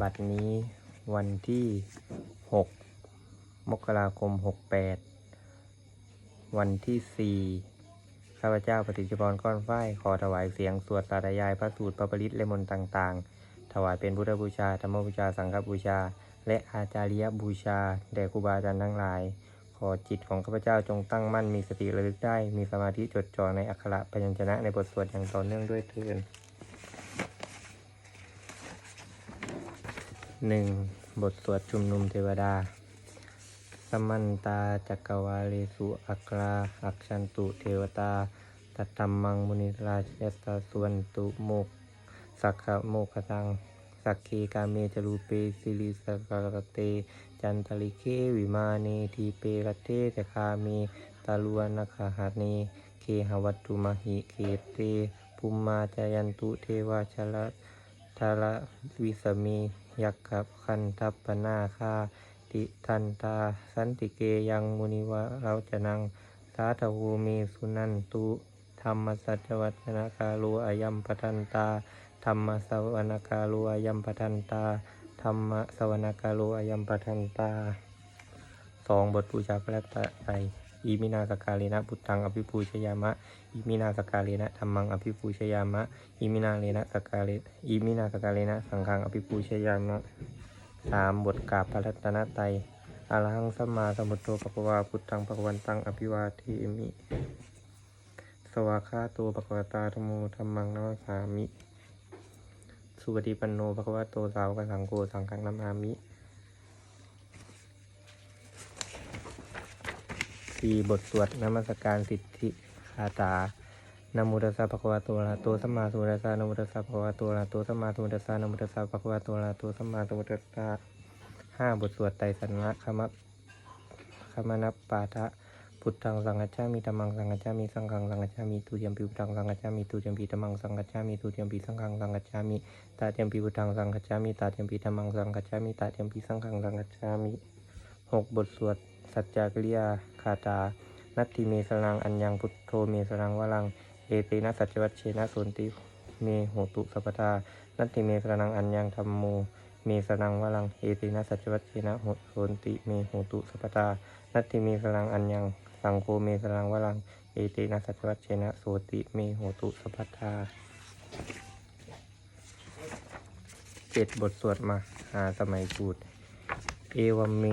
บัดนี้วันที่ 6 มกราคม 68 วันที่ 4 ข้าพเจ้าปฏิจจพรก้อนฝ้ายขอถวายเสียงสวดสาธยายพระสูตรพระปริตและมนต์ต่าง ๆ ถวายเป็นพุทธบูชา ธรรมบูชา สังฆบูชา และอาจาริยบูชา แด่ครูบาอาจารย์ทั้งหลาย ขอจิตของข้าพเจ้าจงตั้งมั่นมีสติระลึกได้ มีสมาธิจดจ่อในอักขระพยัญชนะในบทสวดอย่างต่อเนื่องด้วยเถิด หนึ่งบทสวดชุมนุมเทวดา สมันตาจักรวาเลสุอักราอักชันตุเทวตาตัตตมมังมุนิราชยตาสวนตุโมกสักขะโมกขตังสักเคกาเมจรูเปสิริสกรเต จันทลิเควิมาเนทีเปรเทตคาเมตาลวนัคหาเนเคหวัตตุมหิเคเตภูมมาจายันตุเทวาชละทาระวิสเม ยักขะคันทัปปนาคาติทันตาสันติเกยังมุนิวะเราจะนังสาธวูเมสุนันตุธรรมสัจวัฒนากาโลอายัมปทันตาธรรมสวนากาโลอายัมปทันตาธรรมสวนากาโลอายัมปทันตาสองบทบูชาพระรัตนตร อิมินาสกาเลนะพุทธังอภิปูชยามะอิมินาสกาเลนะธรรมังอภิปูชยามะอิมินาเลนะสกาเลอิมินาสกาเลนะสังฆังอภิปูชยามะสามบทกาบพระรัตนตรัยอรหังสัมมาสัมพุทโธปะคะวาพุทธังปะคะวันตังอภิวาเทมิสวากขาโตปะคะวตาธรรมโมธรรมังนัมสามิ สุปฏิปันโนปะคะวะโตสาวกสังโฆสังฆังนามามิ สี่บทสวดนมัสการสิทธิคาถานะโมุตัสสะภะคะวะโตอะระหะโตสัมมาสัมพุทธัสสะนะโมุตัสสะภะคะวะโตอะระหะโตสัมมาสัมพุทธัสสะนะโมุตัสสะภะคะวะโตอะระหะโตสัมมาสัมพุทธัสสะห้าบทสวดไตรสรณะคมะคมนัปปาทะพุทธังสังฆัจฉามิธัมมังสังฆัจฉามิสังฆังสังฆัจฉามิตุติยมปิพุทธังสังฆัจฉามิตุติยมปิธัมมังสังฆัจฉามิตุติยมปิสังฆังสังฆัจฉามิตาเติยมปิพุทธังสังฆัจฉามิตาเติยมปิธัมมังสังฆัจฉามิตาเติยมปิสังฆังสังฆัจฉามิหกบทสวดสัจจกริยาาถานัตถิเมสรังอัญญังพุทโธเมสรังวรัง เอตินะสัจวัชเชนะสนติเมโหตุสัพพทานัตถิเมสรังอัญญังธรรมโมเมสรังวรัง เอตินะสัจวัชเชนะโหโสนติเมโหตุสัพพทานัตถิเมสรังอัญญังสังโฆเมสรังวรัง เอตินะสัจวัชเชนะโสติเมโหตุสัพพทาเจ็ดบทสวดมาหาสมัยสูตเอวัมเม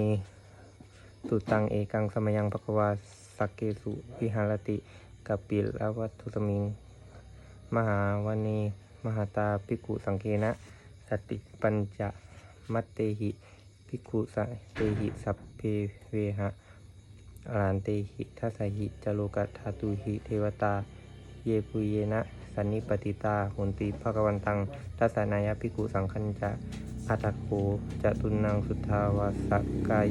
สุตังเอกังสมยังภควาสักเกสุวิหารติกัปปิลวัตถุสมิง มหาวณีมหาตาภิกขุสังเคนะ สติปัญจมัตเตหิภิกขุสัเตหิสัพเพเวหะอรานเตหิทัสสหิจโลกัตถาตุหิเทวตา เยปุเยนะ สันนิปติตาหุนติภควันตังทัสสนายภิกขุสังคัญจะ อัตตโคจะตุนังสุทธาวาสกาย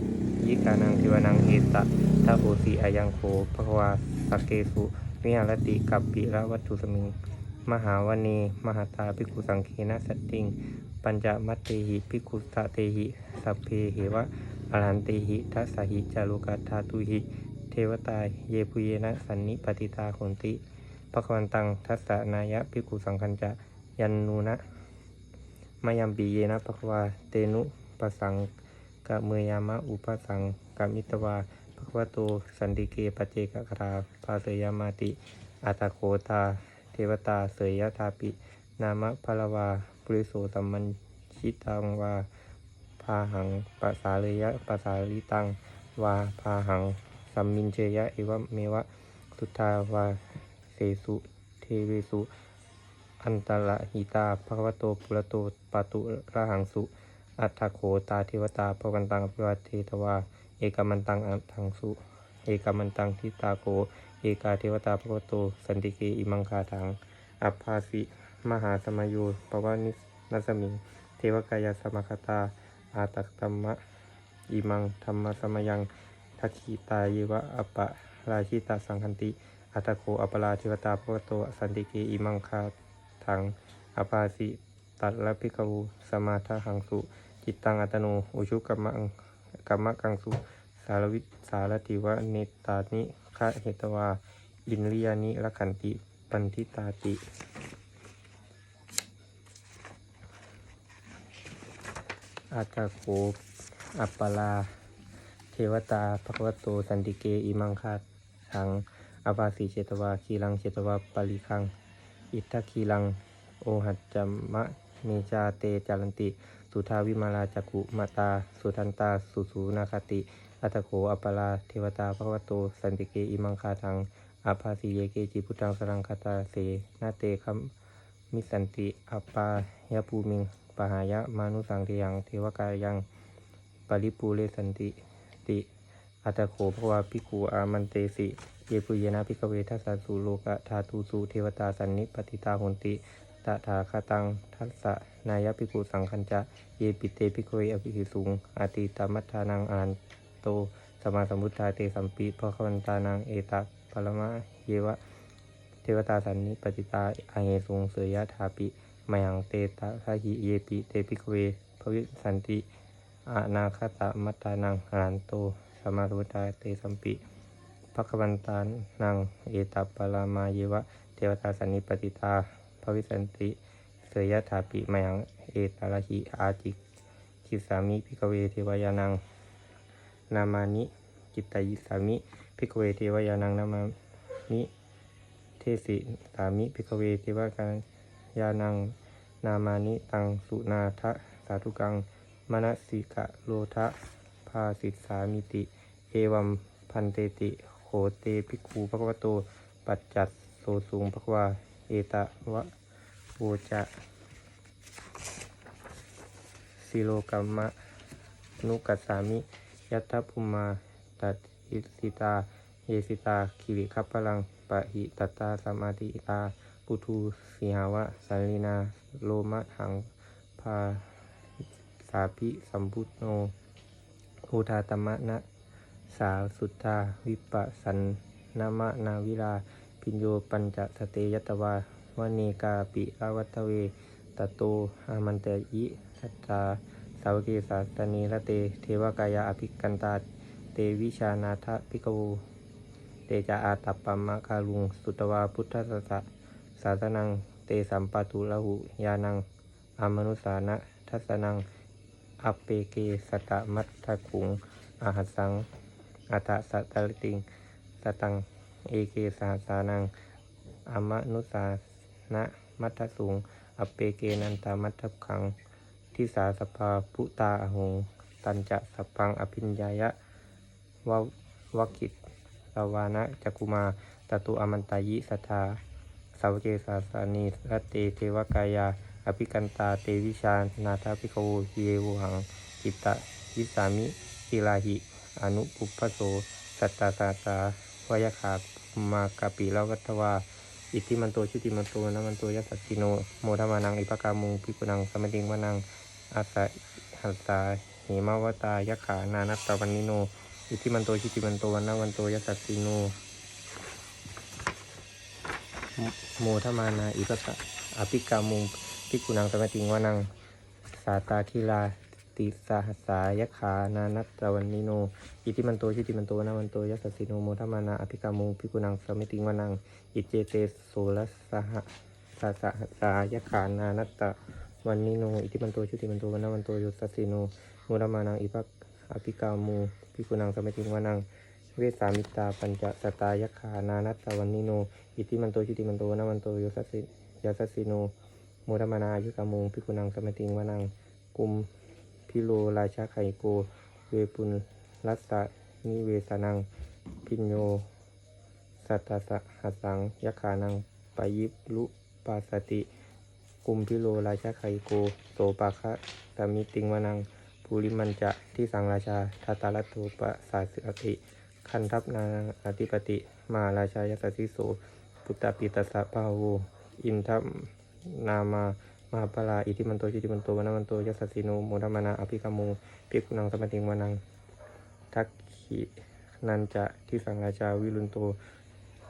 ยิกานังเทวนังเอตะทะโอสีอายังโคภควาสเกสุวิหารติกัปปิระวัตถุสมิง มหาวณีมหาตาภิกขุสังเคนะสัตติง ปัญจมัตเตหิภิกขุสะเตหิสัพเพเหวะอรหันเตหิทัสสหิจารุกัตถาตุหิ เทวตาเยปุเยนะสันนิปติตาโหนติภควันตังทัสสะนายะภิกขุสังคัญจะยันนูนะ มายัมปีเยนะภควาเตนุปสังกะเมยามะอุปสังกามิตวาภควโตสันติเกปเจกคราภาเสยามาติอัตโคตา เทวตาเสยยะทาปิ นามะพลวาปุริโสสัมมัญชิตังวาพาหังปัสสาเลยะปัสสาลิตังวาพาหังสัมมินเจยะเอวะเมวะสุทาวาเสสุเทเวสุ อันตระหิตาภควโตปุระโตปตุระหังสุ อัฏฐโขตาเทวตาภวันตังอภิวาเทตวา เอกมันตังอัตถังสุ เอกมันตังทิตาโก เอกาเทวตาภควโต สันติเกอิมังคาถัง อัปภาสิมหาสมัยโยปวานิสนัสมิงเทวกายสมคตา อาตักตัมมะอิมังธรรมสมยังทักขิตาเยวะอปะราชิตาสังคันติ อัตตโคอัปปราเทวตาภควโต สันติเกอิมังคา ถังอปาสิตัดละพิกวูสมาทหังสุ จิตตังอัตโน อุชุกัมมังกัมมะกังสุ สารวิสารติวะเนตานิคะเหตวา อินเรียนิละขันติ ปันทิตาติอาตาโขอัปปลา เทวตาภควโต สันติเก อิมังคาทังอาวาสีเชตวา คีลังเชตวา ปริคัง อิทธคีลัง โอหัจจมะเมจาเตจารันติ สุทาวิมาลาจักุมาตา สุทันตา สุสูนาคติ อัตโขอัปปลาเทวตาภควโต สันติเกอิมังคาทังอาภาสีเยเกจิพุทังสรังคาตาเสนาเตคัมมิสันติอัปปายภูมิงปหายะมานุสังเทยังเทวกายังปริปูเรสันติติอัตโขภวาภิกขุอามันเตสิ เยปุเยนะพิกเวทัสสะสุโลกะธาตุสุเทวตาสันนิปติตาหุนติตถาคตังทัสสะนายภิกุสังคัญจะ เยปิเตภิกเวอภิหิสุงอาติตามัทานังอานโตสมาสมุทธาเตสัมปิภควันตานังเอตะปรมะเยวะ เทวตาสันนิปติตาอาเหสุงเสยยะถาปิมายังเตตะทาหิเยปิเตปิกเวภวิสันติอานาคตะมัตตานังอรันโตสมมาสมุทธาเตสัมปิ ภควันตานัง เอตปารามาเยวะ เทวตาสันนิปติตาภวิสันติ เสยยะถาปิมายังเอตาลหิอาจิคิสามิพิกเวเทวยานัง นามานิจิตตยิสามิพิกเวเทวยานังนามานิเทสิสามิพิกเวเทวกายานัง นามานิตังสุนาทะสาธุกังมนสิกะโลทะภาสิสามิติ เอวัมพันเตติ ขเตภิกขูภควโต ปัจจัตโสสุงภควา เอตะวะโวจะสิโลกัมมะนุกัสสามิ ยัตถภุมาตัดอิสิตา เยสิตา คิริคัพพลังปะหิตตาสมาธิตา ปุทูสีหาวะสัลินา โลมะหังพาสาพิสัมพุทโนภูธาตมะนะ สาสุทธาวิปัสสันนามะนาวิลา พิญโยปัญจสเตยตวาวเนกาปิลาวัตเวตโตอามันเตยิสัตตาสาวเกสาตนีละเต เทวกายาอภิกันตา เตวิชานาทพิกโวเตจาอาตัปปัมมะคาลุง สุตวาพุทธสสะสาสนัง เตสัมปตุละหุยานังอามนุสานะทัสนัง อัปเปเกสตะมัตถคุงอาหัสัง อัตตสัตตลติงสตัง เอเกสาสานังอามนุสานะมัตถสูง อัปเปเกนันตามัตถขัง ทิสาสภาพุตาอหง ตันจะสัพพังอภิญญายะวะวกิตลาวานะจักุมาตตุอมันตายิสัทาสาวเกสาสานีรัตเตเทวกายา อภิกันตาเตวิชานาทาภิโวเยวหังจิตตะวิสามิศิลาหิ อนุปุพโส สัตตาสาสาวายขามากาปิลาวัตวา อิทธิมันโตชุติมันโตนะมันโตยัสสิโน โมทมานังอิปกามุงพิกุนังสมติงวานังอาสะหัสสาเหมาวตายะขานานัตตาวันนิโน อิทธิมันโตชิติมันโตวันนาวันโตยัสสิโน โมทมานาอิปกะอภิกามุงพิกุนังสมติงวานังสาตาคิลา ติสาหัสายะขา นานัตวันนิโนอิทิมันโตชิติมันโตนนาวันโตยัสสิโนโมทมานาอภิกามุพิกุนังสมติงวานัง อิเจเตโสรสหสาสะสายะขา นานัตตวันนิโนอิทิมันโตชุติมันโตนนาวันโตยสัสสิโนโมรมานังอิปักอภิกามูพิกุนังสมัติงวานังเวสามิตาปัญจสตายะขานานัตตวันนิโน อิทิมันโตชุติมันโตนนาวันโตยสัสสิยัสสิโนโมรมานาอายุกามูพิกุนังสมัติงวานังกุม พิโลราชาไคโก เวปุนรัสะนิเวสนัง พิญโย สัตสหัสสังยะขานังปายิบลุปาสติ กุมพิโลราชาไคโก โสปาคะตมิติงวนังภูริมันจะที่สังราชาทาตาลโตปะสาสติคันทัพนาอธิปติมาราชายสสิโส พุตตปิตสสะพาโว อินทัพนามา มาปลาอิทิมันโตชิติมันโตวนามันโตยัสสสิโนโมทมานาอภิกามูภิกุนังสมติงวานังทักขินันจะที่สังราชาวิรุณโต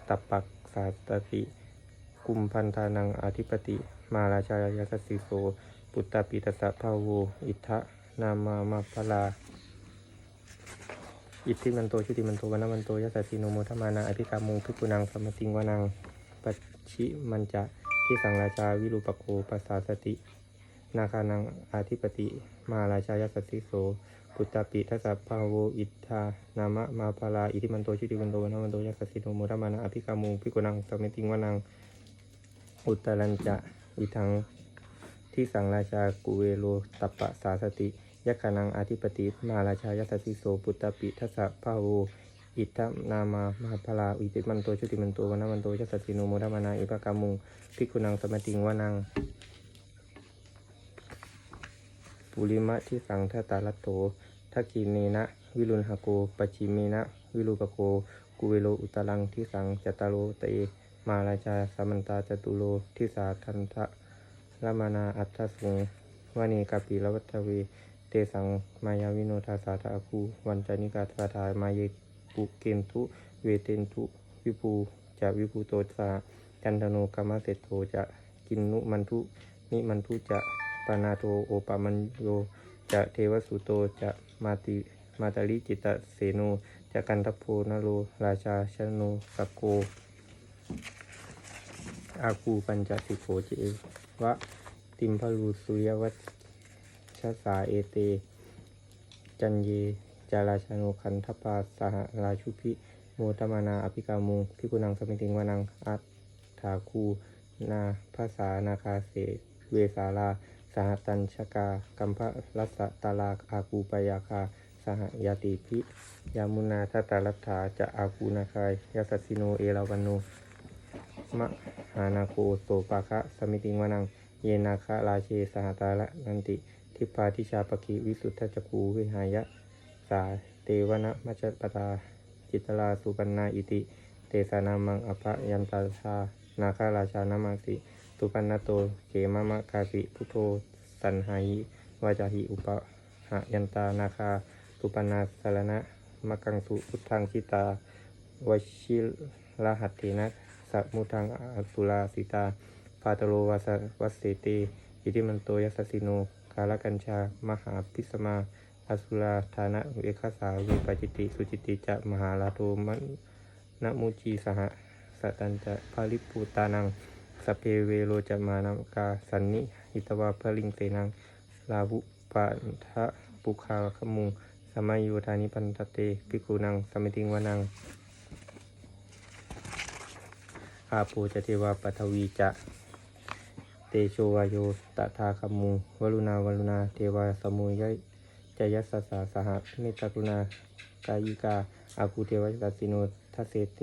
ตับปักสาตติกุมพันธานังอธิปติ มาราชายาสสิโสปุตตปิตสะภาโวอิทะนามามาปลาอิทธิมันโตชุติมันโตวนามันโตยัสสสิโนโมทมานาอภิกามุงพิกุนังสมติงวานังปัจฉิมันจะ ที่สังราชาวิรูปโกปัสสาสติ นาคานังอาธิปติ มาราชายสัสสิโสปุตตปิทัสสะภาโวอิทธานามะมาภาลาอิทิมันโตชุติมันโตนะมันโตยัสสิโนโมทมานะอภิกามุพิกนังสมิติงวนังอุตตรัญจะอิทังที่สังราชากุเวโลตัปปะสาสติยักขานังอาธิปติ มาราชายัสสิโสปุตตปิทัสสะภาโว อิทธนามามาภาลาอิติมันโตชุติมันโตวนะมันโตยัสสิโนโมทมานะอิปะกามุงพิกุนังสมิติงวานังปุริมะที่สังทตาลัตโตทักกิเนนะวิรุณหโกปจจิเมนะวิรูปโกกุเวโลอุตรังที่สังจตารโลเตมาราชาสมันตาจตุโลทิสาทันทะละมานาอัตถสุงวานีกาปิลวัตเวเตสังมายาวิโนทาสาทาคูวันจานิกาทาทามาเย ปุเกนทุ เวเตนทุ วิภูจะวิภูโตสากันธโนกามเสตโตจะกินนุมันทุ นิมันทุจะปานาโทโอปามันโยจะเทวสุโตจะมาติมาตาลิจิตตเสโนจะกันทัพโพนโรราชาชโนสกโกอาคูปัญจสิโขเจวะติมพลูสุยวัชชสาเอเต จันเย จาราชานุคันทปาสหราชุพิโมตมานาอภิกามุงพิกุนังสมิติงวานังอัตถาคูนาภาษานาคาเสเวสาลาสหตัญชกากัมพะรัสตาลาอาคูปยาคา สหยาติพิยามุนาทัตาลัตถาจะอาคูนาคายยาสัสิโนเอราวันโนมะหานาโคโสปาคะสมิติงวานัง เยนาคะราเชสหตาละนันติ ทิพาทิชาปกิวิสุทธจักูวิหายะ สาเตวนะมัจจปตาจิตลาสุปันนาอิติ เตสานามังอภยันตาชานาคาราชานามาสิสุปันนโตเขมะมะกาสิพุทโธสันหายิวาจาหิอุปะหะยันตานาคาสุปันนาสารณะมะกังสุพุทธังชิตาวชิลหัตเถนะสัมุทังอสุราสิตาปาตโลวัสวัสเสเตอิติมันโตยัสสสิโนกาลกัญชามหาพิสมา อสุราธานะเวคสาวิปจิติ สุจิติจะมหาลาโทมันนมุจีสหสตันจะภาลิปูตานังสพเพเวโรจะมานากาสันนิหิตวาพลิงเสนังลาภุปะทะปุคาขมุงสมัยโยธานิปันตเตปิกุนังสมิติงวานังอาปูจะเทวาปัทวีจะเตโชวายโยตถาคมุงวรุณาวรุณาเทวาสมุยย จยัสสาสหเมตตากรุณากายิกาอาคูเทวสัสสิโนทัสเสเต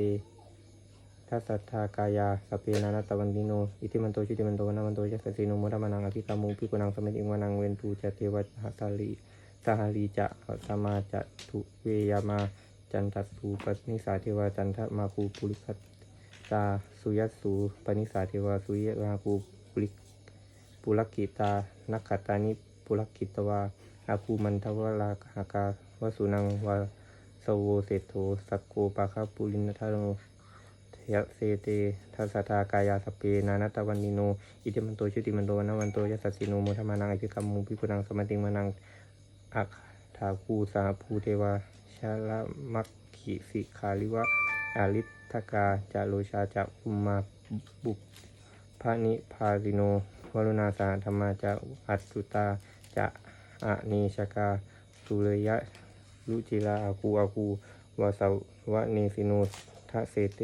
ทัสสัทธากายาสเปนานัตวันติโนอิทิมันโตชุติมันโตวนามันโตยัสสสิโนโมทมานังอภิกามุงพิกุนังสมิติงวานังเวนตูจะเทวัสาลีสหาลีจะสมาจะทุเวยามาจันทัสูปนิสาเทวาจันทมาคูปุริคัตตาสุยัสสูปนิสาเทวาสุยราคูปุริปุลกิตานักขตานิปุลกิตวา อาคูมันทวราหากาวสุนังวาสโวเศรษโธสักโกปาคาปุรินทาโนเทยเสเตทัสสทากายาสเปนานัตตวันนิโน อิติมันโตชุติมันโตนะวันโตยัสสิโนโมทมานังอภิกรรมมุพิกุนังสมติงมานังอักถาคูสาภูเทวาชาลมักขิสิคาลิวะอาริทกาจะโลชาจะอุมมาบุพานิพาริโนวรุณาสาธรรมาจะอัตสุตาจะ อะเนชกาสุเรยะลุจิลาอาคูอาคูวาสาวะเนสิโนทะเสเต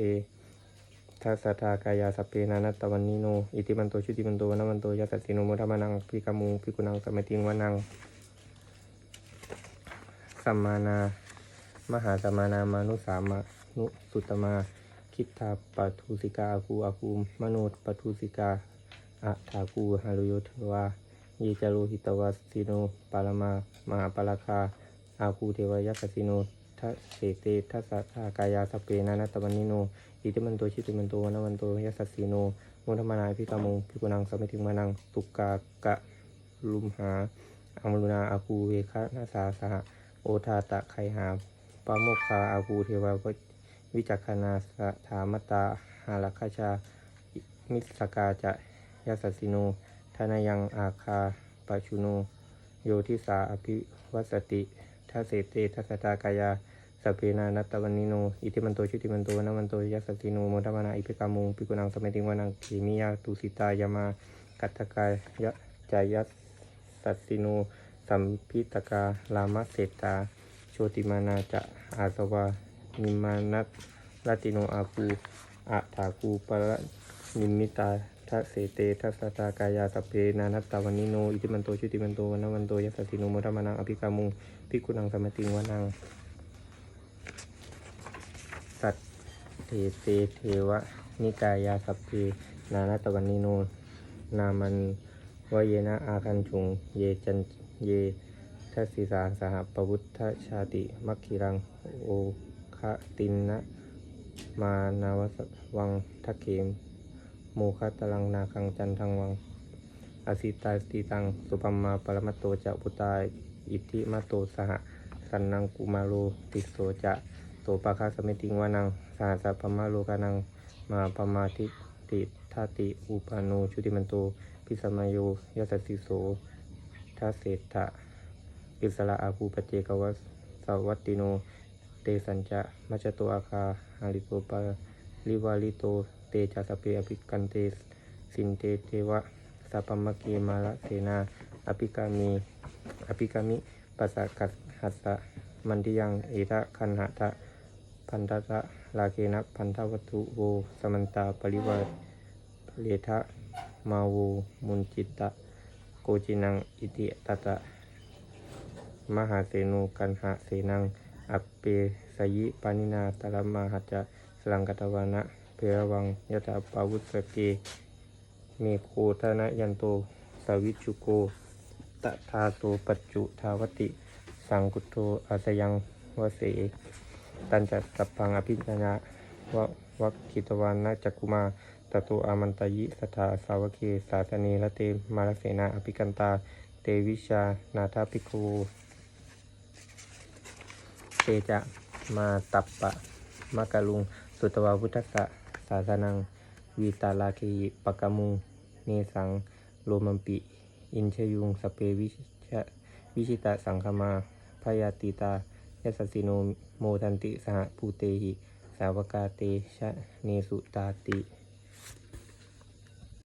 ทัสสทากายาสเปนานัตตวันนิโน อิติมันโตชุติมันโตวนมันโตยัสสสิโนโมทมานังพิกามุพิกุนังสมติงวานังสัมมานา มหาสัมมานามานุสามานุสุตมา คิดทาปัทุสิกาอาคูอาคูมโนปัทุสิกาอะถาคูฮารุโยเทวา ยจารุหิตวัสสิโน ปารมา มหาปาราคา อาคูเทวยักสิโนทัสเสเตทัสสะทากายาสเปนานัตวันนิโน อิติมันโตชิติมันโตวนวันโตยัสสสิโนมุธมานาพิกามุงพิกุนังสมิติมานัง ตุกกากะลุมหาอัมรุนาอาคูเวคะนาสาสหโอทาตะไคหาปาโมคคาอาคูเทวาวิจักขณาสถามตาหาลคชา มิสกาจะยาสสสิโน ทานายังอาคาปชุโนโยทิสาอภิวัสติทัสเสเตทัสตากายาสพเพนานัตตวันนิโน อิติมันโตชุติมันโตวนะมันโตยัสสสิโนโมทมานาอิปิกามุงปิกุนังสมัยติงวานังขีมิยาตุสิตายามากัตถกายยะจายัสสัสสิโนสัมพิตการามเศรษฐาโชติมานาจะอาสวานิมานัตลติโนอาคูอะถาคูปะละนิมิตา ทัสเสเตทัสตากายาสพเพนานัตตาวันนิโน อิติมันโตชุติมันโตวันวันโตยัสสิโนโมทมานังอภิกามุงพิกุนังสมติงวานัง สัตเทเตเทวะนิกายาสัพเพนานัตตวันนิโน นามันวเยนะอาคันชุง เยจันเยทัสสิสาสหปวุทธชาติมัคคิรังโอคะตินนะมานาวสวังทะเกม โมคะตลังนาคังจันทังวังอสิตาสติตัง สุปัมมาปรมัตโตจะปุตตาอิทธิมาโตสหสันนังกุมาโรติโสจะโสปะคาสเมติงวานังสหสัพพมาโลกานัง มาปมาทิติทาติอุปาโนชุติมันโตพิสมัยโยยสสสิโสทัสเศธะกิสละอาภูปเจกวัสสวัตติโน เตสัญจะมัจจโตอาคาหาริโตปาลิวาลิโต ตจัสสเปอภิกันเตสินเตเทวะสัพพมะเกมาละเสนาอภิกามีอภิกามิปัสสะกัสหัสสะมันติยังเอทะคันหะทะพันธะลาเกนะพันธวัตถุโวสมันตาปริวาเลทะมาโวมุนจิตตะโกจินังอิติตตะมหาเสนูกันหะเสนังอัปเปสยิปานินาตระมหัจจะสลังกตวานะ เพรวังยะถาปาวุสเกเมโคทนะยันโตสวิชุโกตทาโตปัจจุทาวติ สังกุโตอาสยังวเสตันจัตสัพพังอภิญญาวะวัคคิตวานะจักกุมาตโตอามันตยิสถาสาวเคสาสเนละเตมารเสนาอภิกันตา เตวิชานาทาภิกขูเตจะมาตัปปะมะกะลุง สุตวาพุทธะ สาสนังวีตาลาคีปะกมุงเนสังโลมัมปิ อินชยุงสเปวิชวิชิตะสังคมาพยาติตายัสสสิโนโมทันติสหภูเตหิ สาวกาเตชะเนสุตาติ